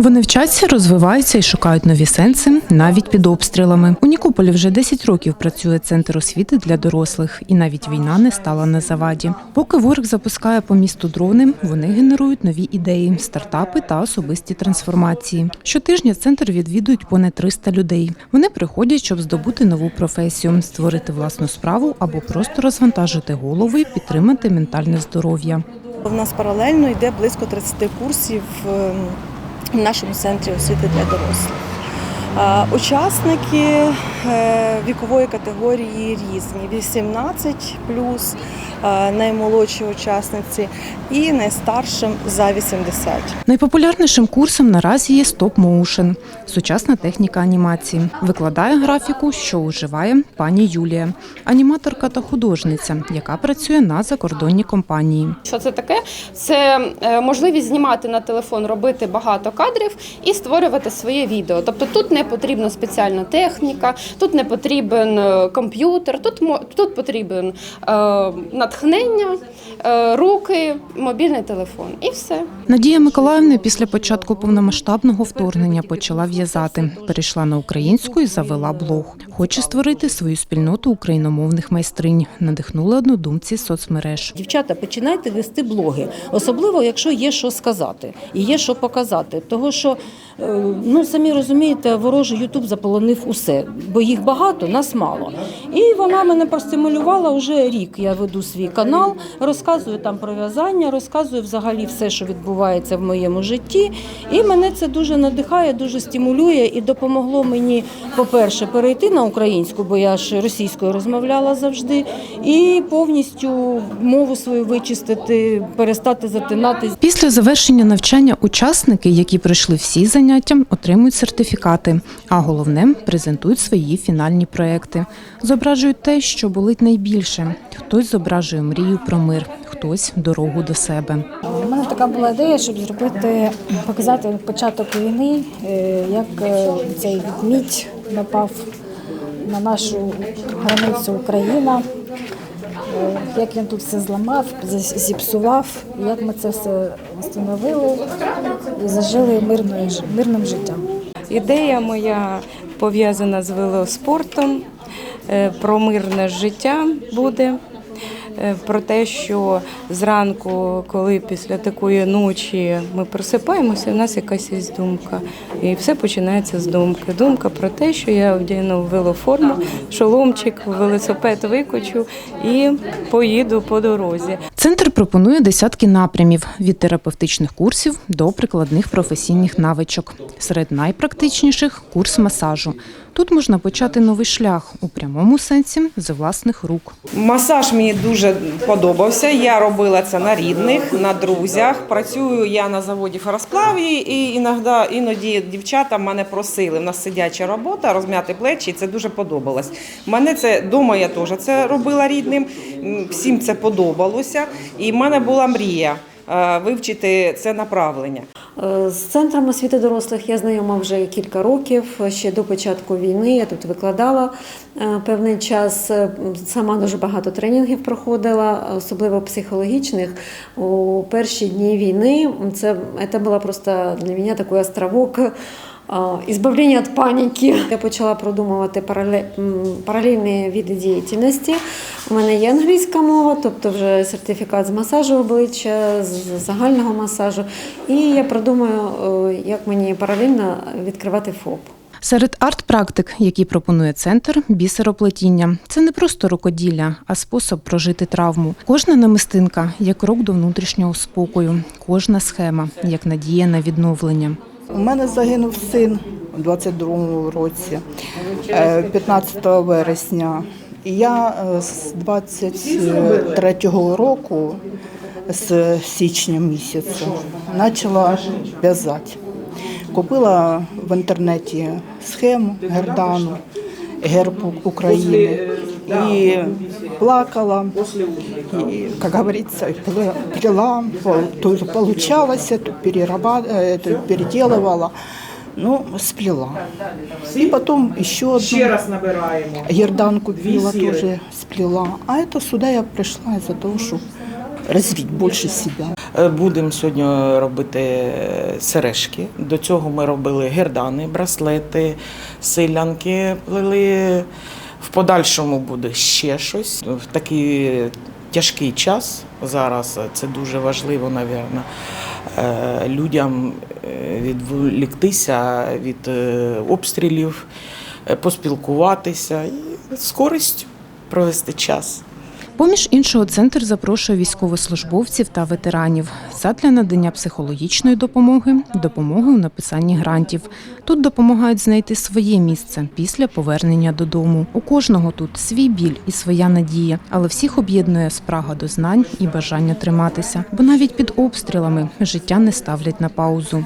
Вони вчаться, розвиваються і шукають нові сенси навіть під обстрілами. У Нікополі вже 10 років працює центр освіти для дорослих, і навіть війна не стала на заваді. Поки ворог запускає по місту дрони, вони генерують нові ідеї, стартапи та особисті трансформації. Щотижня центр відвідують понад 300 людей. Вони приходять, щоб здобути нову професію, створити власну справу або просто розвантажити голову і підтримати ментальне здоров'я. У нас паралельно йде близько 30 курсів ем, в нашому центрі освіти для дорослих. Учасники вікової категорії різні: 18 плюс наймолодші учасниці і найстаршим за 80. Найпопулярнішим курсом наразі є стоп моушен – сучасна техніка анімації. Викладає графіку, що уживає пані Юлія, аніматорка та художниця, яка працює на закордонній компанії. Що це таке? Це е, можливість знімати на телефон, робити багато кадрів і створювати своє відео. Тобто тут не потрібна спеціальна техніка, тут не потрібен е, комп'ютер, тут тут потрібен е, натхнення, е, руки, мобільний телефон і все. Надія Миколаївна після початку повномасштабного вторгнення почала в'язати, перейшла на українську і завела блог. Хоче створити свою спільноту україномовних майстринь. Надихнули однодумці соцмереж. Дівчата, починайте вести блоги, особливо якщо є що сказати і є що показати. Того що е, ну самі розумієте, ворожий Ютуб заполонив усе, бо їх багато, нас мало. І вона мене простимулювала вже рік. Я веду свій канал, розказую там про в'язання, розказую взагалі все, що відбувається в моєму житті. І мене це дуже надихає, дуже стимулює і допомогло мені, по-перше, перейти на українську, бо я ж російською розмовляла завжди, і повністю мову свою вичистити, перестати затинати. Після завершення навчання учасники, які пройшли всі заняття, отримують сертифікати, а головне презентують свої фінальні проекти. Зображують те, що болить найбільше. Хтось зображує мрію про мир, хтось дорогу до себе. У мене така була ідея, щоб зробити, показати початок війни, е, як е, цей відмідь напав на нашу границю Україна, е, як він тут все зламав, зі- зіпсував, як ми це все встановили і зажили мирною ж- мирним життям. Ідея моя пов'язана з велоспортом, е, про мирне життя буде. е, Про те, що зранку, коли після такої ночі ми просипаємося, у нас якась є думка. І все починається з думки. Думка про те, що я вдягну велоформу, шоломчик, велосипед викочу і поїду по дорозі. Центр пропонує десятки напрямів від терапевтичних курсів до прикладних професійних навичок. Серед найпрактичніших курс масажу. Тут можна почати новий шлях у прямому сенсі з власних рук. Масаж мені дуже подобався. Я робила це на рідних, на друзях. Працюю я на заводі феросплаві, і іноді, іноді дівчата мене просили. У нас сидяча робота, розм'яти плечі, і це дуже подобалось. Мене це дома я теж це робила рідним. Всім це подобалося. І в мене була мрія е, вивчити це направлення. Е, З центром освіти дорослих я знайома вже кілька років. Ще до початку війни я тут викладала е, певний час. Е, Сама дуже багато тренінгів проходила, особливо психологічних. У перші дні війни це, це було просто для мене такий островок. а, Ізбавлення від паніки. Я почала продумувати парале- м, паралельні види діяльності. У мене є англійська мова, тобто вже сертифікат з масажу обличчя, з загального масажу. І я продумаю, е, як мені паралельно відкривати ФОП. Серед арт-практик, які пропонує центр, бісероплетіння. Це не просто рукоділля, а спосіб прожити травму. Кожна намистинка як крок до внутрішнього спокою, кожна схема як надія на відновлення. У мене загинув син у 22-му році, е, 15 вересня. І я е, з 23-го року, з січня місяця, почала в'язати. Купила в інтернеті схему гердану, герб України. І плакала, и, как говорится, пла- плела, то получалось, то, перераба- э, то переделывала, ну, сплела. И потом еще одну набираємо. гердан купила, тоже сплела. А это сюда я пришла из-за того, что розвити більше себе. Е, Будемо сьогодні робити сережки. До цього ми робили гердани, браслети, силянки плели. В подальшому буде ще щось. В такий тяжкий час зараз це дуже важливо, напевно, людям е, відволіктися від е, обстрілів, е, поспілкуватися і з користю провести час. Поміж іншого, центр запрошує військовослужбовців та ветеранів задля надання психологічної допомоги, допомоги у написанні грантів. Тут допомагають знайти своє місце після повернення додому. У кожного тут свій біль і своя надія, але всіх об'єднує спрага до знань і бажання триматися. Бо навіть під обстрілами життя не ставлять на паузу.